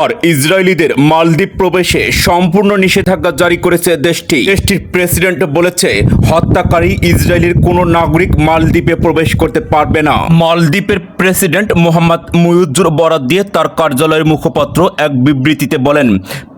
আর ইসরায়েলিদের মালদ্বীপ প্রবেশে সম্পূর্ণ নিষেধাজ্ঞা জারি করেছে দেশটি। দেশটির প্রেসিডেন্ট বলেছে, হত্যাকারী ইসরায়েলের কোনো নাগরিক মালদ্বীপে প্রবেশ করতে পারবে না। মালদ্বীপের প্রেসিডেন্ট মোহাম্মদ মুয়ুজুর বরাদ দিয়ে তার কার্যালয়ের মুখপাত্র এক বিবৃতিতে বলেন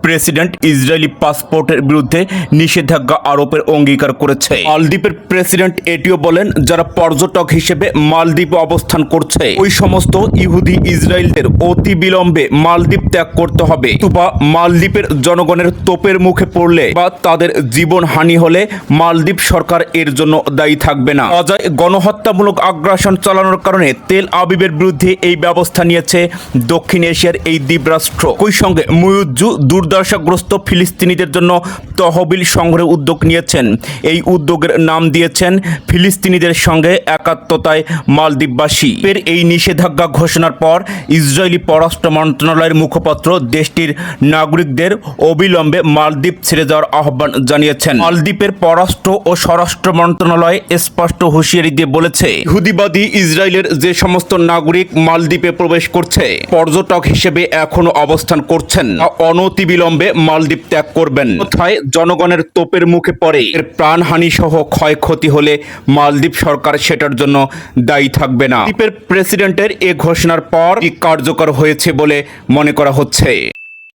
প্রেসিডেন্ট ইসরায়েলি পাসপোর্টের বিরুদ্ধে নিষেধাজ্ঞা আরোপের অঙ্গীকার করেছে। মালদ্বীপের প্রেসিডেন্ট এটিও বলেন, যারা পর্যটক হিসেবে মালদ্বীপে অবস্থান করছে, ওই সমস্ত ইহুদি ইসরায়েলদের অতি বিলম্বে মালদ্বীপ ত্যাগ করতে হবে। বা মালদ্বীপের জনগণের তোপের মুখে পড়লে বা তাদের জীবন হানি হলে মালদ্বীপ সরকার এর জন্য দায়ী থাকবে না। অজয় গণহত্যামূলক আগ্রাসন চালানোর কারণে তেল আবিবের বিরুদ্ধে এই ব্যবস্থা নিয়েছে দক্ষিণ এশিয়ার এই দ্বীপরাষ্ট্র। ওই সঙ্গে মুয়ুজ্জু দুর্দশাগ্রস্ত ফিলিস্তিনিদের জন্য তহবিল সংগ্রহের উদ্যোগ নিয়েছেন। এই উদ্যোগের নাম দিয়েছেন ফিলিস্তিনিদের সঙ্গে একাত্মতায় মালদ্বীপবাসী। এর এই নিষেধাজ্ঞা ঘোষণার পর ইসরায়েলি পররাষ্ট্র মন্ত্রণালয়ের মুখপাত্র দেশটির নাগরিকদের অবিলম্বে মালদ্বীপ ছেড়ে যাওয়ার আহ্বান জানিয়েছেন। মালদ্বীপের পররাষ্ট্র ও স্বরাষ্ট্র মন্ত্রণালয় স্পষ্ট হুঁশিয়ারি দিয়ে বলেছে হুদিবাদী ইসরায়েলের যে সমস্ত নাগরিক মালদ্বীপে প্রবেশ করছে, পর্যটক হিসেবে এখনও অবস্থান করছেন। তা অনতিবিলম্বে মালদ্বীপ ত্যাগ করবেন। কোথায় জনগণের তোপের মুখে পড়ে। এর প্রাণহানি সহ ক্ষয়ক্ষতি হলে মালদ্বীপ সরকার সেটার জন্য দায়ী থাকবে না। দ্বীপের প্রেসিডেন্টের এ ঘোষণার পর কার্যকর হয়েছে বলে মনে করা হচ্ছে?